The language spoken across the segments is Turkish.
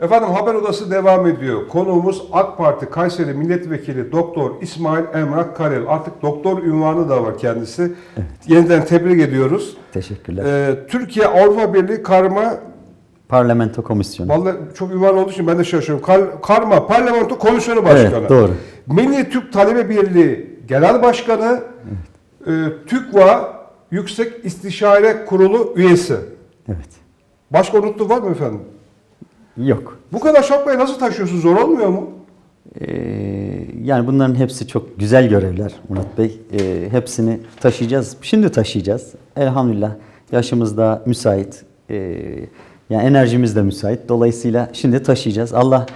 Efendim haber odası devam ediyor. Konuğumuz AK Parti Kayseri Milletvekili Doktor İsmail Emrah Karel. Artık doktor ünvanı da var kendisi. Yeniden tebrik ediyoruz. Teşekkürler. Ee, Türkiye Avrupa Birliği Karma Parlamento Komisyonu. Vallahi çok ünvan olduğu için ben de şaşırıyorum. Kar- Karma Parlamento Komisyonu Başkanı. Evet, doğru. Milli Türk Talebe Birliği Genel Başkanı, e, TÜKVA Yüksek İstişare Kurulu üyesi. Evet. Başka unuttu var mı efendim? Yok. Bu kadar şapkayı nasıl taşıyorsun? Zor olmuyor mu? Ee, yani bunların hepsi çok güzel görevler Murat Bey. Ee, hepsini taşıyacağız. Şimdi taşıyacağız. Elhamdülillah yaşımız da müsait. Ee, yani enerjimiz de müsait. Dolayısıyla şimdi taşıyacağız. Allah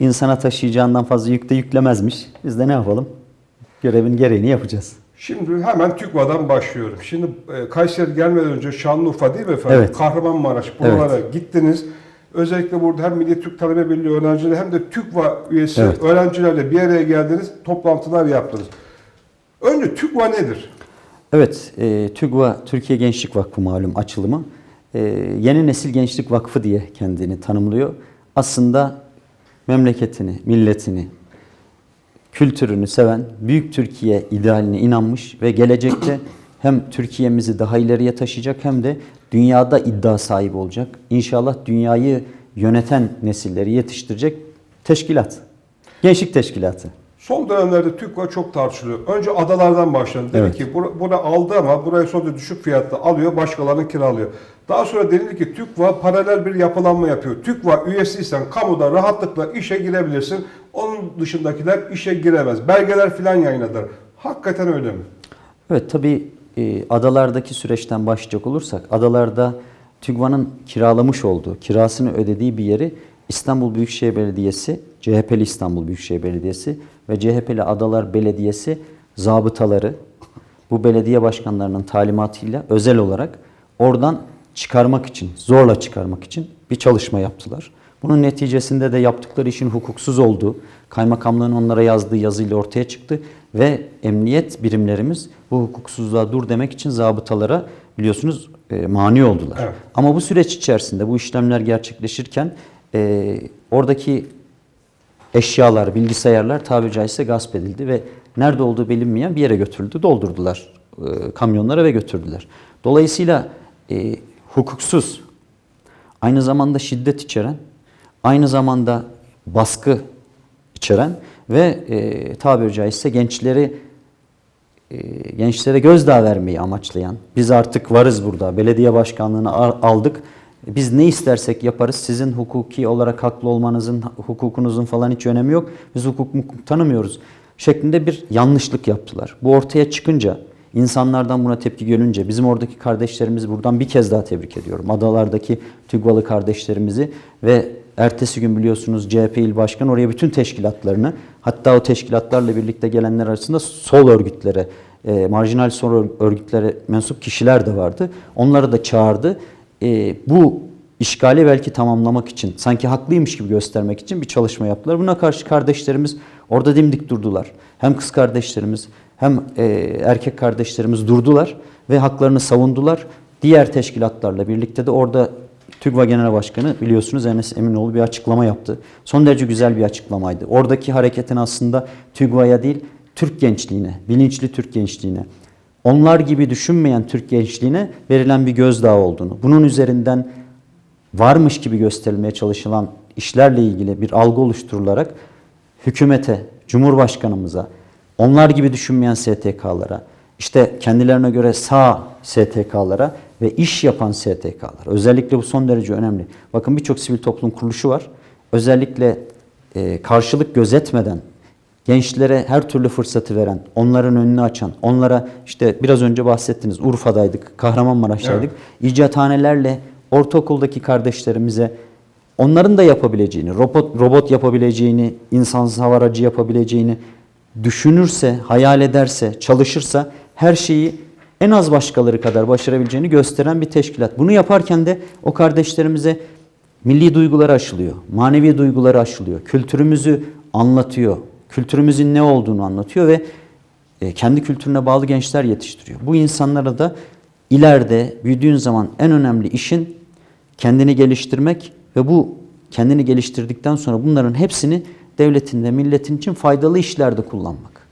insana taşıyacağından fazla yük de yüklemezmiş. Biz de ne yapalım? Görevin gereğini yapacağız. Şimdi hemen TÜKVA'dan başlıyorum. Şimdi e, Kayseri gelmeden önce Şanlıurfa değil mi efendim? Evet. Kahramanmaraş buralara gittiniz. Özellikle burada hem Milli Türk Talebe Birliği öğrencileri hem de TÜKVA üyesi Evet. öğrencilerle bir araya geldiniz, toplantılar yaptınız. Önce TÜKVA nedir? Evet, e, TÜGVA Türkiye Gençlik Vakfı malum açılımı. E, Yeni Nesil Gençlik Vakfı diye kendini tanımlıyor. Aslında memleketini, milletini, kültürünü seven, büyük Türkiye idealine inanmış ve gelecekte hem Türkiye'mizi daha ileriye taşıyacak hem de dünyada iddia sahibi olacak. İnşallah dünyayı yöneten nesilleri yetiştirecek teşkilat. Gençlik teşkilatı. Son dönemlerde TÜKVA çok tartışılıyor. Önce adalardan başladı. Dedi Evet. ki bura, bura aldı ama burayı sonra düşük fiyatta alıyor, başkalarının kiralıyor. Daha sonra denildi ki TÜKVA paralel bir yapılanma yapıyor. TÜKVA üyesiysen kamuda rahatlıkla işe girebilirsin. Onun dışındakiler işe giremez. Belgeler filan yayınladılar. Hakikaten öyle mi? Evet tabii e, adalardaki süreçten başlayacak olursak adalarda TÜGVA'nın kiralamış olduğu, kirasını ödediği bir yeri İstanbul Büyükşehir Belediyesi, CHP'li İstanbul Büyükşehir Belediyesi ve CHP'li Adalar Belediyesi zabıtaları bu belediye başkanlarının talimatıyla özel olarak oradan çıkarmak için, zorla çıkarmak için bir çalışma yaptılar. Bunun neticesinde de yaptıkları işin hukuksuz olduğu, kaymakamlığın onlara yazdığı yazıyla ortaya çıktı ve emniyet birimlerimiz bu hukuksuzluğa dur demek için zabıtalara biliyorsunuz e, mani oldular. Evet. Ama bu süreç içerisinde bu işlemler gerçekleşirken e, oradaki eşyalar, bilgisayarlar tabiri caizse gasp edildi ve nerede olduğu bilinmeyen bir yere götürüldü, doldurdular e, kamyonlara ve götürdüler. Dolayısıyla e, hukuksuz, aynı zamanda şiddet içeren, aynı zamanda baskı içeren ve e, tabiri caizse gençleri e, gençlere gözdağı vermeyi amaçlayan, biz artık varız burada, belediye başkanlığını al- aldık, biz ne istersek yaparız, sizin hukuki olarak haklı olmanızın, hukukunuzun falan hiç önemi yok, biz hukuk mukuk tanımıyoruz şeklinde bir yanlışlık yaptılar. Bu ortaya çıkınca, insanlardan buna tepki görünce, bizim oradaki kardeşlerimizi buradan bir kez daha tebrik ediyorum. Adalardaki TÜGVA'lı kardeşlerimizi ve ertesi gün biliyorsunuz CHP il başkanı oraya bütün teşkilatlarını, hatta o teşkilatlarla birlikte gelenler arasında sol örgütlere, e, marjinal sol örgütlere mensup kişiler de vardı. Onları da çağırdı. E, bu işgali belki tamamlamak için, sanki haklıymış gibi göstermek için bir çalışma yaptılar. Buna karşı kardeşlerimiz orada dimdik durdular. Hem kız kardeşlerimiz hem e, erkek kardeşlerimiz durdular ve haklarını savundular. Diğer teşkilatlarla birlikte de orada TÜGVA Genel Başkanı biliyorsunuz Enes Eminoğlu bir açıklama yaptı. Son derece güzel bir açıklamaydı. Oradaki hareketin aslında TÜGVA'ya değil, Türk gençliğine, bilinçli Türk gençliğine, onlar gibi düşünmeyen Türk gençliğine verilen bir gözdağı olduğunu, bunun üzerinden varmış gibi gösterilmeye çalışılan işlerle ilgili bir algı oluşturularak hükümete, cumhurbaşkanımıza, onlar gibi düşünmeyen STK'lara, işte kendilerine göre sağ STK'lara ve iş yapan STK'lar. Özellikle bu son derece önemli. Bakın birçok sivil toplum kuruluşu var. Özellikle e, karşılık gözetmeden gençlere her türlü fırsatı veren, onların önünü açan, onlara işte biraz önce bahsettiniz Urfa'daydık, Kahramanmaraş'taydık. İcathanelerle ortaokuldaki kardeşlerimize onların da yapabileceğini, robot, robot yapabileceğini, insansız hava aracı yapabileceğini düşünürse, hayal ederse, çalışırsa her şeyi en az başkaları kadar başarabileceğini gösteren bir teşkilat. Bunu yaparken de o kardeşlerimize milli duyguları aşılıyor, manevi duyguları aşılıyor, kültürümüzü anlatıyor, kültürümüzün ne olduğunu anlatıyor ve e, kendi kültürüne bağlı gençler yetiştiriyor. Bu insanlara da ileride büyüdüğün zaman en önemli işin kendini geliştirmek ve bu kendini geliştirdikten sonra bunların hepsini devletin ve milletin için faydalı işlerde kullanmak.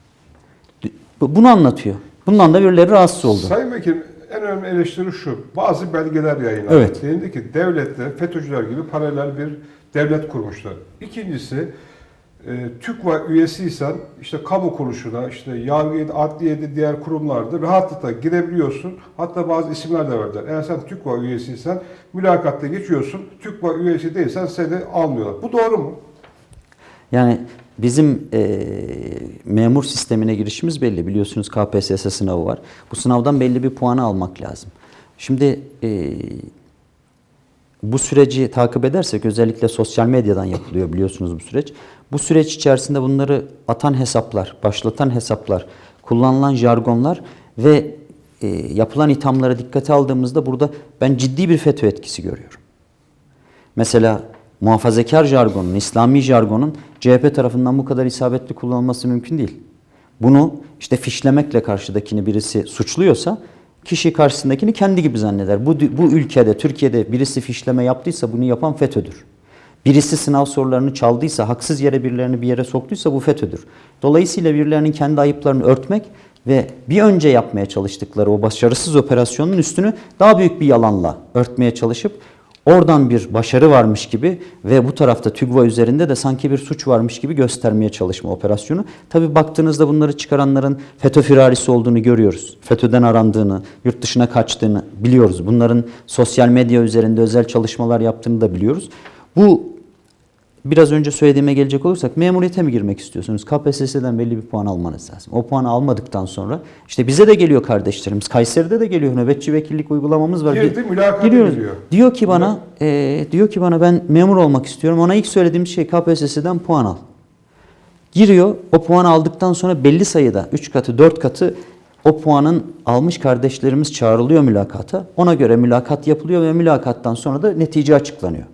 Bu- Bunu anlatıyor. Bundan da birileri rahatsız oldu. Sayın Vekilim en önemli eleştiri şu. Bazı belgeler yayınlandı. Evet. Denildi ki devlette FETÖ'cüler gibi paralel bir devlet kurmuşlar. İkincisi e, TÜKVA üyesiysen işte kamu kuruluşuna, işte yargıydı, adliyede, diğer kurumlarda rahatlıkla girebiliyorsun. Hatta bazı isimler de verdiler. Eğer sen TÜKVA üyesiysen mülakatta geçiyorsun. TÜKVA üyesi değilsen seni almıyorlar. Bu doğru mu? Yani bizim e, memur sistemine girişimiz belli. Biliyorsunuz KPSS sınavı var. Bu sınavdan belli bir puanı almak lazım. Şimdi e, bu süreci takip edersek özellikle sosyal medyadan yapılıyor biliyorsunuz bu süreç. Bu süreç içerisinde bunları atan hesaplar, başlatan hesaplar, kullanılan jargonlar ve e, yapılan ithamlara dikkate aldığımızda burada ben ciddi bir FETÖ etkisi görüyorum. Mesela muhafazakar jargonun, İslami jargonun CHP tarafından bu kadar isabetli kullanılması mümkün değil. Bunu işte fişlemekle karşıdakini birisi suçluyorsa kişi karşısındakini kendi gibi zanneder. Bu, bu ülkede, Türkiye'de birisi fişleme yaptıysa bunu yapan FETÖ'dür. Birisi sınav sorularını çaldıysa, haksız yere birilerini bir yere soktuysa bu FETÖ'dür. Dolayısıyla birilerinin kendi ayıplarını örtmek ve bir önce yapmaya çalıştıkları o başarısız operasyonun üstünü daha büyük bir yalanla örtmeye çalışıp oradan bir başarı varmış gibi ve bu tarafta TÜGVA üzerinde de sanki bir suç varmış gibi göstermeye çalışma operasyonu. Tabi baktığınızda bunları çıkaranların FETÖ firarisi olduğunu görüyoruz. FETÖ'den arandığını, yurt dışına kaçtığını biliyoruz. Bunların sosyal medya üzerinde özel çalışmalar yaptığını da biliyoruz. Bu biraz önce söylediğime gelecek olursak memuriyete mi girmek istiyorsunuz? KPSS'den belli bir puan almanız lazım. O puanı almadıktan sonra işte bize de geliyor kardeşlerimiz. Kayseri'de de geliyor nöbetçi vekillik uygulamamız var. Girdi, Gi- mülakata Giriyoruz. giriyor. Diyor ki bana e, diyor ki bana ben memur olmak istiyorum. Ona ilk söylediğim şey KPSS'den puan al. Giriyor. O puanı aldıktan sonra belli sayıda 3 katı 4 katı o puanın almış kardeşlerimiz çağrılıyor mülakata. Ona göre mülakat yapılıyor ve mülakattan sonra da netice açıklanıyor.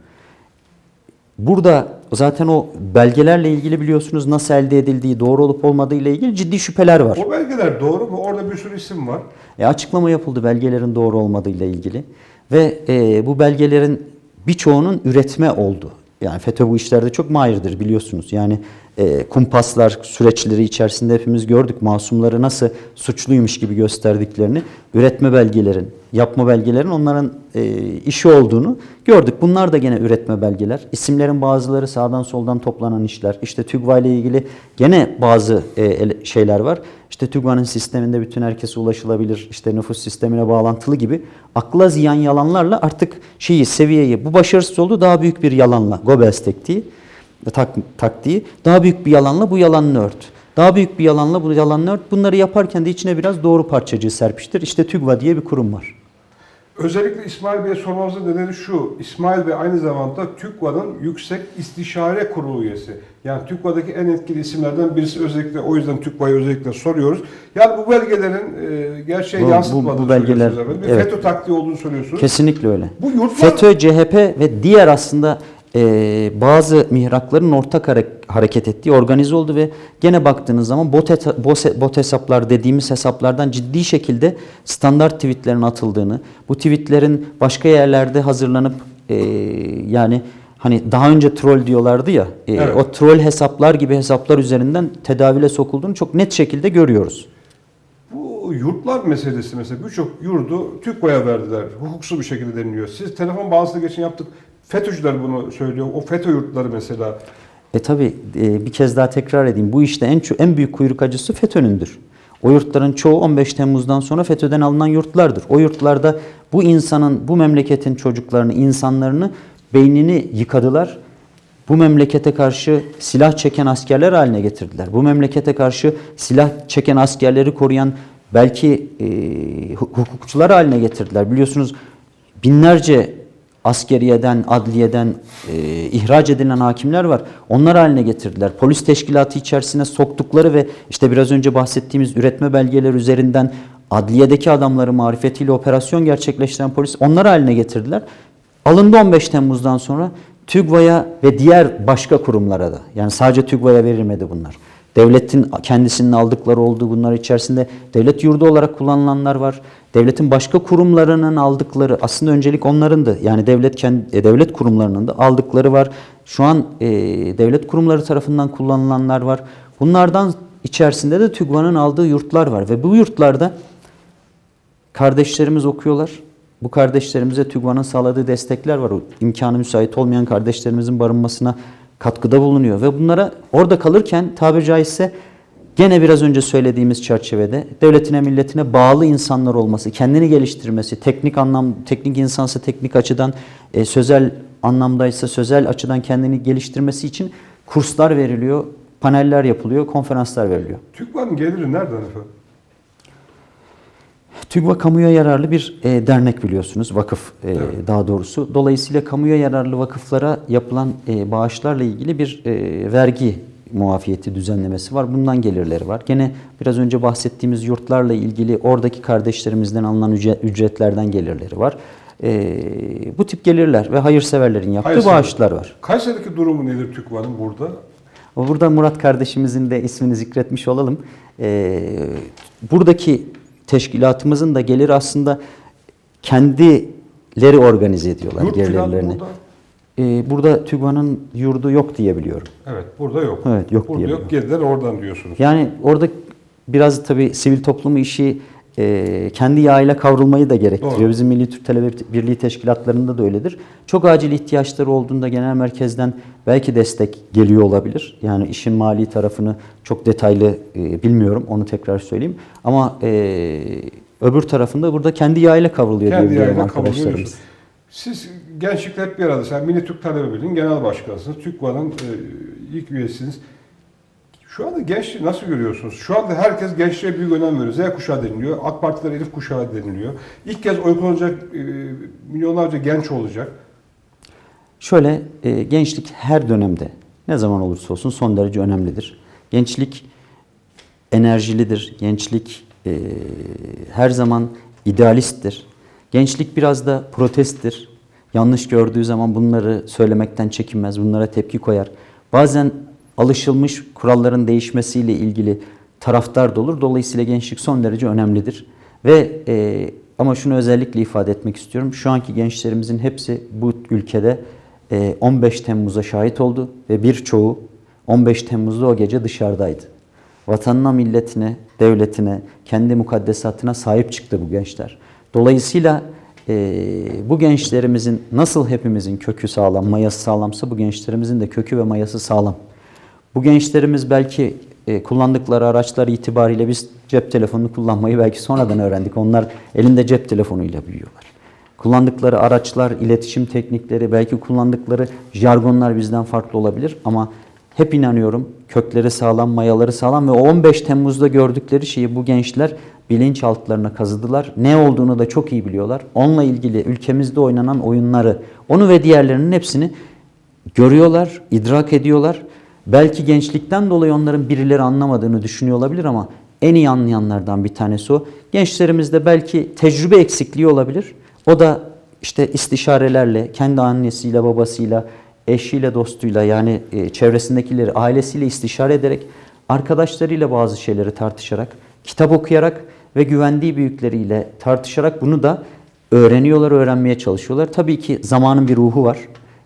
Burada zaten o belgelerle ilgili biliyorsunuz nasıl elde edildiği, doğru olup olmadığı ile ilgili ciddi şüpheler var. O belgeler doğru mu? Orada bir sürü isim var. E, açıklama yapıldı belgelerin doğru olmadığı ile ilgili ve e, bu belgelerin birçoğunun üretme oldu. Yani FETÖ bu işlerde çok mahirdir biliyorsunuz. Yani e, kumpaslar süreçleri içerisinde hepimiz gördük masumları nasıl suçluymuş gibi gösterdiklerini. Üretme belgelerin, yapma belgelerin onların e, işi olduğunu gördük. Bunlar da gene üretme belgeler. İsimlerin bazıları sağdan soldan toplanan işler. İşte TÜGVA ile ilgili gene bazı e, şeyler var. İşte TÜGVA'nın sisteminde bütün herkese ulaşılabilir, işte nüfus sistemine bağlantılı gibi akla ziyan yalanlarla artık şeyi, seviyeyi, bu başarısız oldu daha büyük bir yalanla, Goebbels tekniği, tak, taktiği, daha büyük bir yalanla bu yalanını ört. Daha büyük bir yalanla bu yalanını ört. Bunları yaparken de içine biraz doğru parçacığı serpiştir. İşte TÜGVA diye bir kurum var. Özellikle İsmail Bey'e sormamızın nedeni şu. İsmail Bey aynı zamanda TÜKVA'nın Yüksek İstişare Kurulu üyesi. Yani TÜKVA'daki en etkili isimlerden birisi özellikle o yüzden TÜKVA'yı özellikle soruyoruz. Yani bu belgelerin e, gerçeği Bu- bu- yansıtmadığını bu belgeler- söylüyorsunuz efendim. Bir evet. FETÖ taktiği olduğunu söylüyorsunuz. Kesinlikle öyle. Bu yurtlar FETÖ, CHP ve diğer aslında e, bazı mihrakların ortak hare- hareket ettiği organize oldu ve gene baktığınız zaman bot, et- bot, bot hesaplar dediğimiz hesaplardan ciddi şekilde standart tweetlerin atıldığını, bu tweetlerin başka yerlerde hazırlanıp e, yani hani daha önce troll diyorlardı ya, e, Evet. o troll hesaplar gibi hesaplar üzerinden tedavile sokulduğunu çok net şekilde görüyoruz. Bu yurtlar meselesi mesela birçok yurdu TÜKVA'ya verdiler. Hukuksuz bir şekilde deniliyor. Siz telefon bağlantısı geçen yaptık. FETÖ'cüler bunu söylüyor. O FETÖ yurtları mesela. E tabi bir kez daha tekrar edeyim. Bu işte en en büyük kuyruk acısı FETÖ'nündür. O yurtların çoğu 15 Temmuz'dan sonra FETÖ'den alınan yurtlardır. O yurtlarda bu insanın, bu memleketin çocuklarını, insanlarını, beynini yıkadılar. Bu memlekete karşı silah çeken askerler haline getirdiler. Bu memlekete karşı silah çeken askerleri koruyan belki e, hu- hukukçular haline getirdiler. Biliyorsunuz binlerce askeriyeden, adliyeden e, ihraç edilen hakimler var. Onlar haline getirdiler. Polis teşkilatı içerisine soktukları ve işte biraz önce bahsettiğimiz üretme belgeleri üzerinden adliyedeki adamları marifetiyle operasyon gerçekleştiren polis onlar haline getirdiler. Alındı 15 Temmuz'dan sonra TÜGVA'ya ve diğer başka kurumlara da yani sadece TÜGVA'ya verilmedi bunlar. Devletin kendisinin aldıkları olduğu bunlar içerisinde devlet yurdu olarak kullanılanlar var. Devletin başka kurumlarının aldıkları aslında öncelik onlarındı. Yani devlet kendi, e, devlet kurumlarının da aldıkları var. Şu an e, devlet kurumları tarafından kullanılanlar var. Bunlardan içerisinde de TÜGVA'nın aldığı yurtlar var ve bu yurtlarda kardeşlerimiz okuyorlar. Bu kardeşlerimize TÜGVA'nın sağladığı destekler var. O imkanı müsait olmayan kardeşlerimizin barınmasına katkıda bulunuyor. Ve bunlara orada kalırken tabiri caizse gene biraz önce söylediğimiz çerçevede devletine milletine bağlı insanlar olması, kendini geliştirmesi, teknik anlam teknik insansa teknik açıdan, e, sözel anlamdaysa sözel açıdan kendini geliştirmesi için kurslar veriliyor, paneller yapılıyor, konferanslar veriliyor. TÜGVA'nın geliri nereden efendim? TÜGVA kamuya yararlı bir e, dernek biliyorsunuz, vakıf e, Evet. daha doğrusu. Dolayısıyla kamuya yararlı vakıflara yapılan e, bağışlarla ilgili bir e, vergi muafiyeti düzenlemesi var. Bundan gelirleri var. Gene biraz önce bahsettiğimiz yurtlarla ilgili oradaki kardeşlerimizden alınan ücre- ücretlerden gelirleri var. E, bu tip gelirler ve hayırseverlerin yaptığı Hayırsever. bağışlar var. Kayseri'deki durumu nedir TÜGVA'nın burada? Burada Murat kardeşimizin de ismini zikretmiş olalım. Ee, buradaki teşkilatımızın da geliri aslında kendileri organize ediyorlar Yurt gelirlerini. burada. Ee, burada TÜGVA'nın yurdu yok diye biliyorum. Evet, burada yok. Evet, yok Burada yok, gelirler oradan diyorsunuz. Yani orada biraz tabii sivil toplumu işi e, kendi yağıyla kavrulmayı da gerektiriyor. Doğru. Bizim Milli Türk Talebe Birliği teşkilatlarında da öyledir. Çok acil ihtiyaçları olduğunda genel merkezden belki destek geliyor olabilir. Yani işin mali tarafını çok detaylı e, bilmiyorum. Onu tekrar söyleyeyim. Ama e, öbür tarafında burada kendi yağıyla kavruluyor Kendi diye biliyorum yayına kabul arkadaşlarımız. Siz gençlikle hep bir arada. Sen Milli Türk Talebe Birliği'nin genel başkanısınız. TÜGVA'nın e, ilk üyesiniz. Şu anda gençliği nasıl görüyorsunuz? Şu anda herkes gençliğe büyük önem veriyor. Z kuşağı deniliyor. AK Partiler Elif kuşağı deniliyor. İlk kez oy kullanacak e, milyonlarca genç olacak. Şöyle e, gençlik her dönemde ne zaman olursa olsun son derece önemlidir. Gençlik enerjilidir. Gençlik e, her zaman idealisttir. Gençlik biraz da protesttir. Yanlış gördüğü zaman bunları söylemekten çekinmez, bunlara tepki koyar. Bazen alışılmış kuralların değişmesiyle ilgili taraftar da olur. Dolayısıyla gençlik son derece önemlidir. Ve e, ama şunu özellikle ifade etmek istiyorum. Şu anki gençlerimizin hepsi bu ülkede e, 15 Temmuz'a şahit oldu ve birçoğu 15 Temmuz'da o gece dışarıdaydı. Vatanına, milletine, devletine, kendi mukaddesatına sahip çıktı bu gençler. Dolayısıyla e, bu gençlerimizin nasıl hepimizin kökü sağlam, mayası sağlamsa bu gençlerimizin de kökü ve mayası sağlam. Bu gençlerimiz belki e, kullandıkları araçlar itibariyle biz cep telefonunu kullanmayı belki sonradan öğrendik. Onlar elinde cep telefonuyla büyüyorlar. Kullandıkları araçlar, iletişim teknikleri, belki kullandıkları jargonlar bizden farklı olabilir ama hep inanıyorum kökleri sağlam, mayaları sağlam ve o 15 Temmuz'da gördükleri şeyi bu gençler bilinçaltlarına kazıdılar. Ne olduğunu da çok iyi biliyorlar. Onunla ilgili ülkemizde oynanan oyunları, onu ve diğerlerinin hepsini görüyorlar, idrak ediyorlar. Belki gençlikten dolayı onların birileri anlamadığını düşünüyor olabilir ama en iyi anlayanlardan bir tanesi o. Gençlerimizde belki tecrübe eksikliği olabilir. O da işte istişarelerle, kendi annesiyle, babasıyla, eşiyle, dostuyla yani e, çevresindekileri, ailesiyle istişare ederek, arkadaşlarıyla bazı şeyleri tartışarak, kitap okuyarak ve güvendiği büyükleriyle tartışarak bunu da öğreniyorlar, öğrenmeye çalışıyorlar. Tabii ki zamanın bir ruhu var.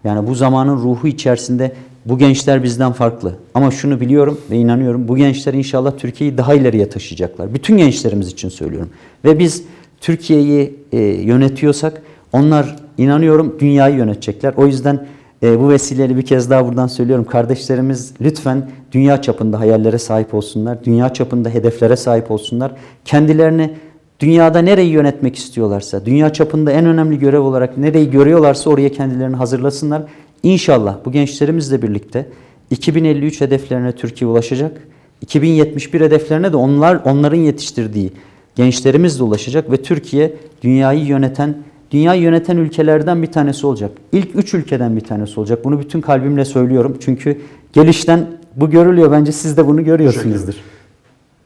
Yani bu zamanın ruhu içerisinde bu gençler bizden farklı. Ama şunu biliyorum ve inanıyorum bu gençler inşallah Türkiye'yi daha ileriye taşıyacaklar. Bütün gençlerimiz için söylüyorum. Ve biz Türkiye'yi e, yönetiyorsak onlar inanıyorum dünyayı yönetecekler. O yüzden e, bu vesileyle bir kez daha buradan söylüyorum. Kardeşlerimiz lütfen dünya çapında hayallere sahip olsunlar. Dünya çapında hedeflere sahip olsunlar. Kendilerini dünyada nereyi yönetmek istiyorlarsa, dünya çapında en önemli görev olarak nereyi görüyorlarsa oraya kendilerini hazırlasınlar. İnşallah bu gençlerimizle birlikte 2053 hedeflerine Türkiye ulaşacak. 2071 hedeflerine de onlar onların yetiştirdiği gençlerimiz de ulaşacak ve Türkiye dünyayı yöneten dünyayı yöneten ülkelerden bir tanesi olacak. İlk üç ülkeden bir tanesi olacak. Bunu bütün kalbimle söylüyorum. Çünkü gelişten bu görülüyor. Bence siz de bunu görüyorsunuzdur.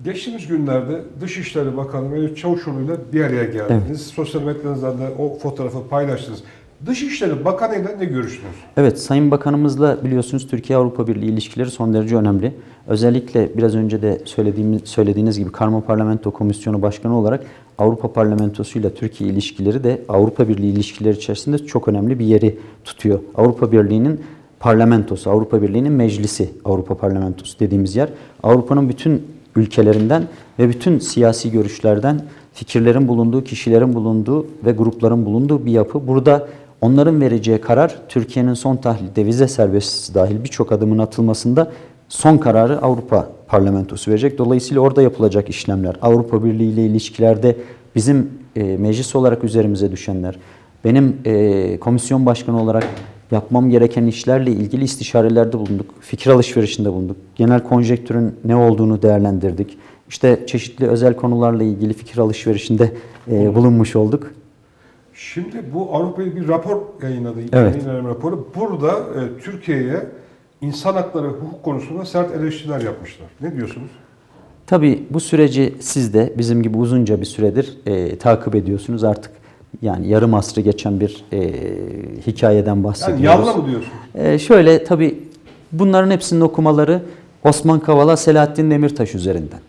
Geçtiğimiz günlerde Dışişleri Bakanı Mevlüt Çavuşoğlu'yla bir araya geldiniz. Sosyal medyanızda da o fotoğrafı paylaştınız. Dışişleri Bakanı'yla ne görüştünüz? Evet, Sayın Bakanımızla biliyorsunuz Türkiye-Avrupa Birliği ilişkileri son derece önemli. Özellikle biraz önce de söylediğimiz, söylediğiniz gibi Karma Parlamento Komisyonu Başkanı olarak Avrupa Parlamentosu ile Türkiye ilişkileri de Avrupa Birliği ilişkileri içerisinde çok önemli bir yeri tutuyor. Avrupa Birliği'nin parlamentosu, Avrupa Birliği'nin meclisi, Avrupa Parlamentosu dediğimiz yer. Avrupa'nın bütün ülkelerinden ve bütün siyasi görüşlerden fikirlerin bulunduğu, kişilerin bulunduğu ve grupların bulunduğu bir yapı. Burada onların vereceği karar Türkiye'nin son tahlilde vize serbestisi dahil birçok adımın atılmasında son kararı Avrupa Parlamentosu verecek. Dolayısıyla orada yapılacak işlemler, Avrupa Birliği ile ilişkilerde bizim e, meclis olarak üzerimize düşenler, benim e, komisyon başkanı olarak yapmam gereken işlerle ilgili istişarelerde bulunduk. Fikir alışverişinde bulunduk. Genel konjektürün ne olduğunu değerlendirdik. İşte çeşitli özel konularla ilgili fikir alışverişinde e, bulunmuş olduk. Şimdi bu Avrupa'yı bir rapor yayınladı. Evet. Yayınlanan raporu. Burada e, Türkiye'ye insan hakları hukuk konusunda sert eleştiriler yapmışlar. Ne diyorsunuz? Tabii bu süreci siz de bizim gibi uzunca bir süredir e, takip ediyorsunuz artık. Yani yarım asrı geçen bir e, hikayeden bahsediyoruz. Yani yanlı mı diyorsun? E, şöyle tabii bunların hepsinin okumaları Osman Kavala, Selahattin Demirtaş üzerinden.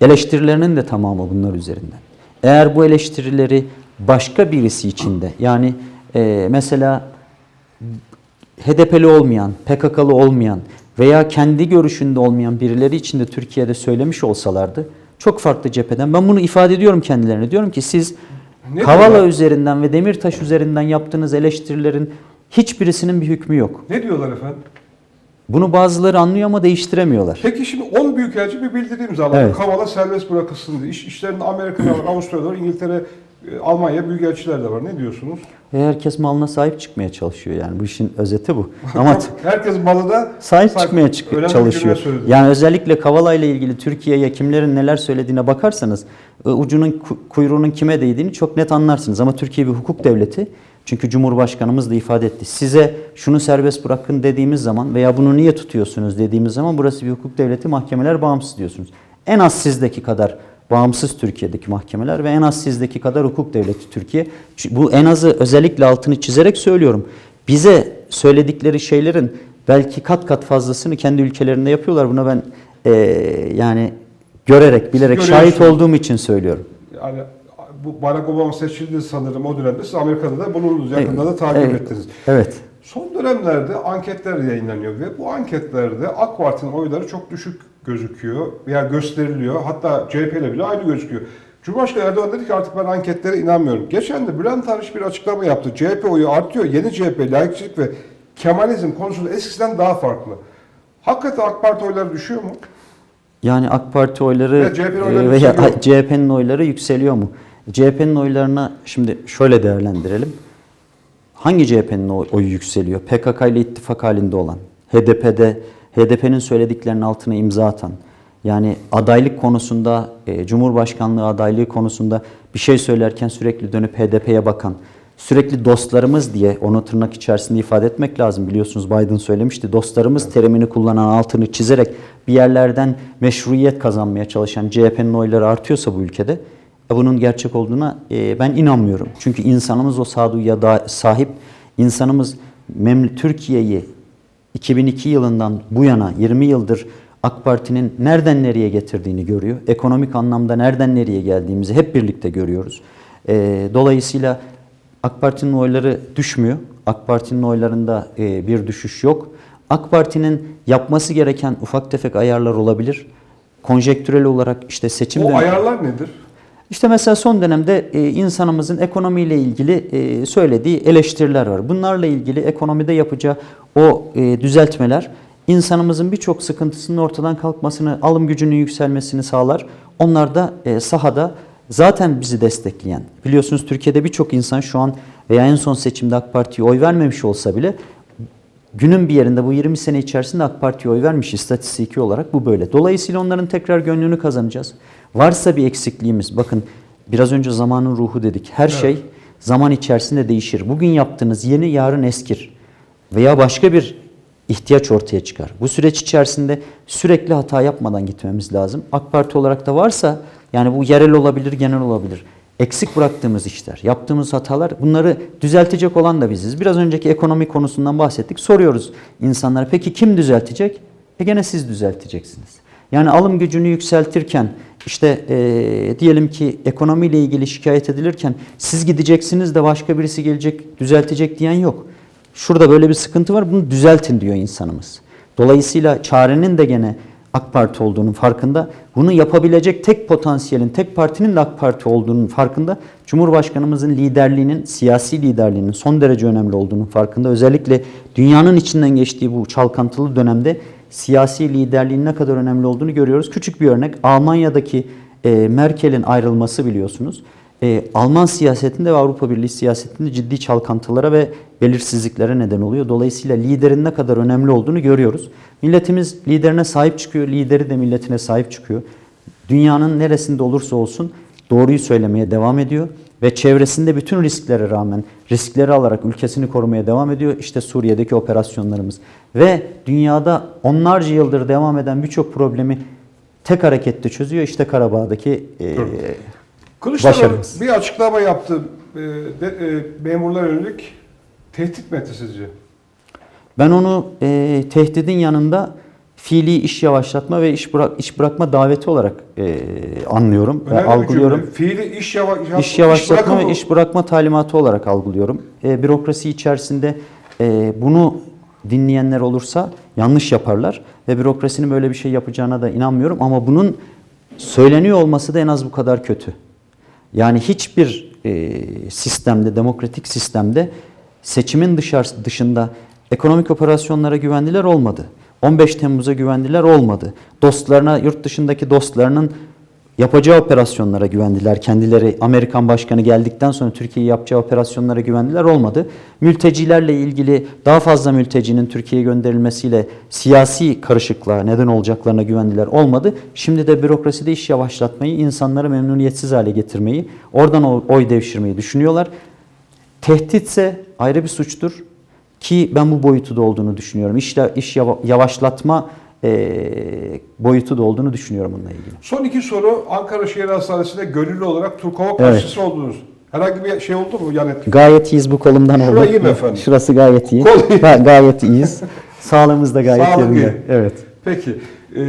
Eleştirilerinin de tamamı bunlar üzerinden. Eğer bu eleştirileri başka birisi içinde yani e, mesela HDP'li olmayan, PKK'lı olmayan veya kendi görüşünde olmayan birileri için de Türkiye'de söylemiş olsalardı çok farklı cepheden ben bunu ifade ediyorum kendilerine. Diyorum ki siz Ne Kavala diyorlar? üzerinden ve Demirtaş üzerinden yaptığınız eleştirilerin hiçbirisinin bir hükmü yok. Ne diyorlar efendim? Bunu bazıları anlıyor ama değiştiremiyorlar. Peki şimdi 10 büyükelçi bir bildiri imzaladı. Evet. Kavala serbest bırakılsın diye. İş, işlerinde Avustralya'da var, İngiltere, Almanya büyükelçiler de var. Ne diyorsunuz? Herkes malına sahip çıkmaya çalışıyor yani bu işin özeti bu. Ama Herkes malı da sahip çıkmaya çık- çalışıyor. Yani özellikle Kavala ile ilgili Türkiye'ye kimlerin neler söylediğine bakarsanız e, ucunun ku- kuyruğunun kime değdiğini çok net anlarsınız. Ama Türkiye bir hukuk devleti. Çünkü Cumhurbaşkanımız da ifade etti. Size şunu serbest bırakın dediğimiz zaman veya bunu niye tutuyorsunuz dediğimiz zaman burası bir hukuk devleti mahkemeler bağımsız diyorsunuz. En az sizdeki kadar bağımsız Türkiye'deki mahkemeler ve en az sizdeki kadar hukuk devleti Türkiye. Bu en azı özellikle altını çizerek söylüyorum. Bize söyledikleri şeylerin belki kat kat fazlasını kendi ülkelerinde yapıyorlar. Buna ben eee, yani görerek, bilerek, şahit olduğum için söylüyorum. Yani bu Barack Obama seçildi sanırım o dönemde. Siz Amerika'da da bulundunuz. Yakında da takip Evet. ettiniz. Evet. Son dönemlerde anketler yayınlanıyor ve bu anketlerde AK Parti'nin oyları çok düşük gözüküyor veya gösteriliyor. Hatta CHP ile bile aynı gözüküyor. Cumhurbaşkanı Erdoğan dedi ki artık ben anketlere inanmıyorum. Geçen de Bülent Arınç bir açıklama yaptı. CHP oyu artıyor. Yeni CHP laikçilik ve Kemalizm konusunda eskisinden daha farklı. Hakikaten AK Parti oyları düşüyor mu? Yani AK Parti oyları Ve CHP'nin oyları e, veya. CHP'nin oyları yükseliyor mu? CHP'nin oylarına şimdi şöyle değerlendirelim. Hangi CHP'nin oy- oyu yükseliyor? PKK ile ittifak halinde olan, HDP'de HDP'nin söylediklerinin altına imza atan, yani adaylık konusunda, e, Cumhurbaşkanlığı adaylığı konusunda bir şey söylerken sürekli dönüp HDP'ye bakan, sürekli dostlarımız diye onu tırnak içerisinde ifade etmek lazım. Biliyorsunuz Biden söylemişti. Dostlarımız terimini kullanan altını çizerek bir yerlerden meşruiyet kazanmaya çalışan CHP'nin oyları artıyorsa bu ülkede e, bunun gerçek olduğuna e, ben inanmıyorum. Çünkü insanımız o sağduyuya da sahip. İnsanımız memle- Türkiye'yi 2002 yılından bu yana 20 yıldır AK Parti'nin nereden nereye getirdiğini görüyor. Ekonomik anlamda nereden nereye geldiğimizi hep birlikte görüyoruz. E, dolayısıyla AK Parti'nin oyları düşmüyor. AK Parti'nin oylarında e, bir düşüş yok. AK Parti'nin yapması gereken ufak tefek ayarlar olabilir. Konjektürel olarak işte seçim O dönemi- ayarlar nedir? İşte mesela son dönemde e, insanımızın ekonomiyle ilgili e, söylediği eleştiriler var. Bunlarla ilgili ekonomide yapacağı o e, düzeltmeler insanımızın birçok sıkıntısının ortadan kalkmasını, alım gücünün yükselmesini sağlar. Onlar da sahada zaten bizi destekleyen. Biliyorsunuz Türkiye'de birçok insan şu an veya en son seçimde AK Parti'ye oy vermemiş olsa bile günün bir yerinde bu 20 sene içerisinde AK Parti'ye oy vermiş istatistiki olarak bu böyle. Dolayısıyla onların tekrar gönlünü kazanacağız. Varsa bir eksikliğimiz bakın biraz önce zamanın ruhu dedik. Her şey zaman içerisinde değişir. Bugün yaptığınız yeni yarın eskir. Veya başka bir ihtiyaç ortaya çıkar. Bu süreç içerisinde sürekli hata yapmadan gitmemiz lazım. AK Parti olarak da varsa yani bu yerel olabilir, genel olabilir. Eksik bıraktığımız işler, yaptığımız hatalar bunları düzeltecek olan da biziz. Biraz önceki ekonomi konusundan bahsettik. Soruyoruz insanlara peki kim düzeltecek? E gene siz düzelteceksiniz. Yani alım gücünü yükseltirken işte eee, diyelim ki ekonomiyle ilgili şikayet edilirken siz gideceksiniz de başka birisi gelecek düzeltecek diyen yok. şurada böyle bir sıkıntı var bunu düzeltin diyor insanımız. Dolayısıyla çarenin de gene AK Parti olduğunun farkında. Bunu yapabilecek tek potansiyelin, tek partinin de AK Parti olduğunun farkında. Cumhurbaşkanımızın liderliğinin, siyasi liderliğinin son derece önemli olduğunun farkında. Özellikle dünyanın içinden geçtiği bu çalkantılı dönemde siyasi liderliğin ne kadar önemli olduğunu görüyoruz. Küçük bir örnek Almanya'daki e, Merkel'in ayrılması biliyorsunuz. E, Alman siyasetinde ve Avrupa Birliği siyasetinde ciddi çalkantılara ve belirsizliklere neden oluyor. Dolayısıyla liderin ne kadar önemli olduğunu görüyoruz. Milletimiz liderine sahip çıkıyor, lideri de milletine sahip çıkıyor. Dünyanın neresinde olursa olsun doğruyu söylemeye devam ediyor ve çevresinde bütün risklere rağmen riskleri alarak ülkesini korumaya devam ediyor. İşte Suriye'deki operasyonlarımız ve dünyada onlarca yıldır devam eden birçok problemi tek harekette çözüyor. İşte Karabağ'daki e, Kılıçdaroğlu Başarımız. bir açıklama yaptı. E, de, e, memurlara yönelik tehdit mi etti sizce? Ben onu e, tehdidin yanında fiili iş yavaşlatma ve iş bırak iş bırakma daveti olarak e, anlıyorum ve Önemli bir algılıyorum. cümle. Fiili iş, yava, İş yavaşlatma bırakımı- ve iş bırakma talimatı olarak algılıyorum. E, bürokrasi içerisinde e, bunu dinleyenler olursa yanlış yaparlar ve bürokrasinin böyle bir şey yapacağına da inanmıyorum ama bunun söyleniyor olması da en az bu kadar kötü. Yani hiçbir e, sistemde, demokratik sistemde seçimin dışarı, dışında ekonomik operasyonlara güvendiler olmadı. 15 Temmuz'a güvendiler olmadı. Dostlarına, yurt dışındaki dostlarının yapacağı operasyonlara güvendiler. Kendileri Amerikan başkanı geldikten sonra Türkiye'yi yapacağı operasyonlara güvendiler olmadı. Mültecilerle ilgili daha fazla mültecinin Türkiye'ye gönderilmesiyle siyasi karışıklığa neden olacaklarına güvendiler olmadı. Şimdi de bürokraside iş yavaşlatmayı, insanları memnuniyetsiz hale getirmeyi, oradan oy devşirmeyi düşünüyorlar. Tehditse ayrı bir suçtur ki ben bu boyutu da olduğunu düşünüyorum. İş yava- yavaşlatma eee, boyutu da olduğunu düşünüyorum bununla ilgili. Son iki soru. Ankara Şehir Hastanesi'nde gönüllü olarak Turkova Evet. karşısı oldunuz. Herhangi bir şey oldu mu yan etki? Gayet iyiyiz bu kolumdan Şura oldu. iyi mi efendim? Şurası gayet iyi. Kol iyi. Ga- gayet iyiyiz. Sağlığımız da gayet Sağlık yerinde. iyi. Evet. Peki. E,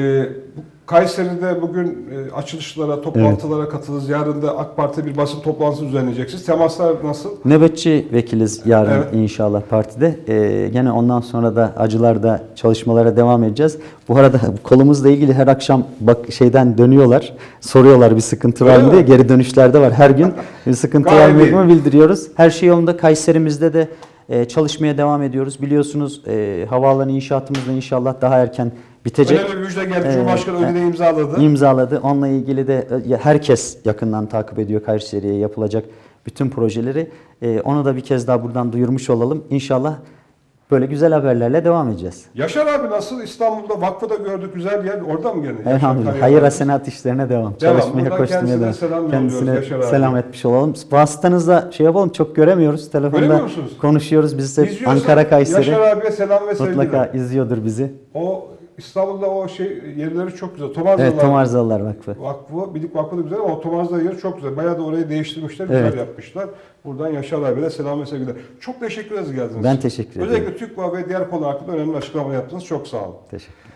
Kayseri'de bugün e, açılışlara, toplantılara katılırız. Yarın da AK Parti bir basın toplantısı düzenleyeceksiniz. Temaslar nasıl? Nöbetçi vekiliz yarın Evet. inşallah partide. Ee, gene ondan sonra da acılarda çalışmalara devam edeceğiz. Bu arada kolumuzla ilgili her akşam bak şeyden dönüyorlar. Soruyorlar bir sıkıntı var mı diye. Geri dönüşlerde var. Her gün bir sıkıntı var mı bildiriyoruz. Her şey yolunda. Kayserimizde de e, çalışmaya devam ediyoruz. Biliyorsunuz e, havaalanı inşaatımız da inşallah daha erken bitecek. Önemli bir müjde geldi. Ee, Cumhurbaşkanı önüne imzaladı. imzaladı. Onunla ilgili de e, herkes yakından takip ediyor Kayseri'ye yapılacak bütün projeleri. E, onu da bir kez daha buradan duyurmuş olalım. İnşallah böyle güzel haberlerle devam edeceğiz. Yaşar abi nasıl? İstanbul'da vakfı da gördük güzel yer. Orada mı gene? Elhamdülillah. Hayır hasenat işlerine devam. Devam. Çalışmaya Buradan koşturmaya devam. selam Kendisine Yaşar abi. selam etmiş olalım. Vasıtanızla şey yapalım çok göremiyoruz. Telefonda konuşuyoruz. Biz İzliyorsa Ankara Kayseri. Yaşar abiye selam ve sevgiler. Mutlaka izliyordur bizi. O İstanbul'da o şey yerleri çok güzel. Tomarzalar Evet Tomarzalılar Vakfı. Vakfı, Bilik Vakfı da güzel ama o Tomarzalar yeri çok güzel. Bayağı da orayı değiştirmişler, güzel Evet. yapmışlar. Buradan Yaşar abiye selam ve sevgiler. Çok teşekkür ederiz geldiniz. Ben teşekkür ederim. Özellikle TÜKVA ve diğer konular hakkında önemli açıklama yaptınız. Çok sağ olun. Teşekkür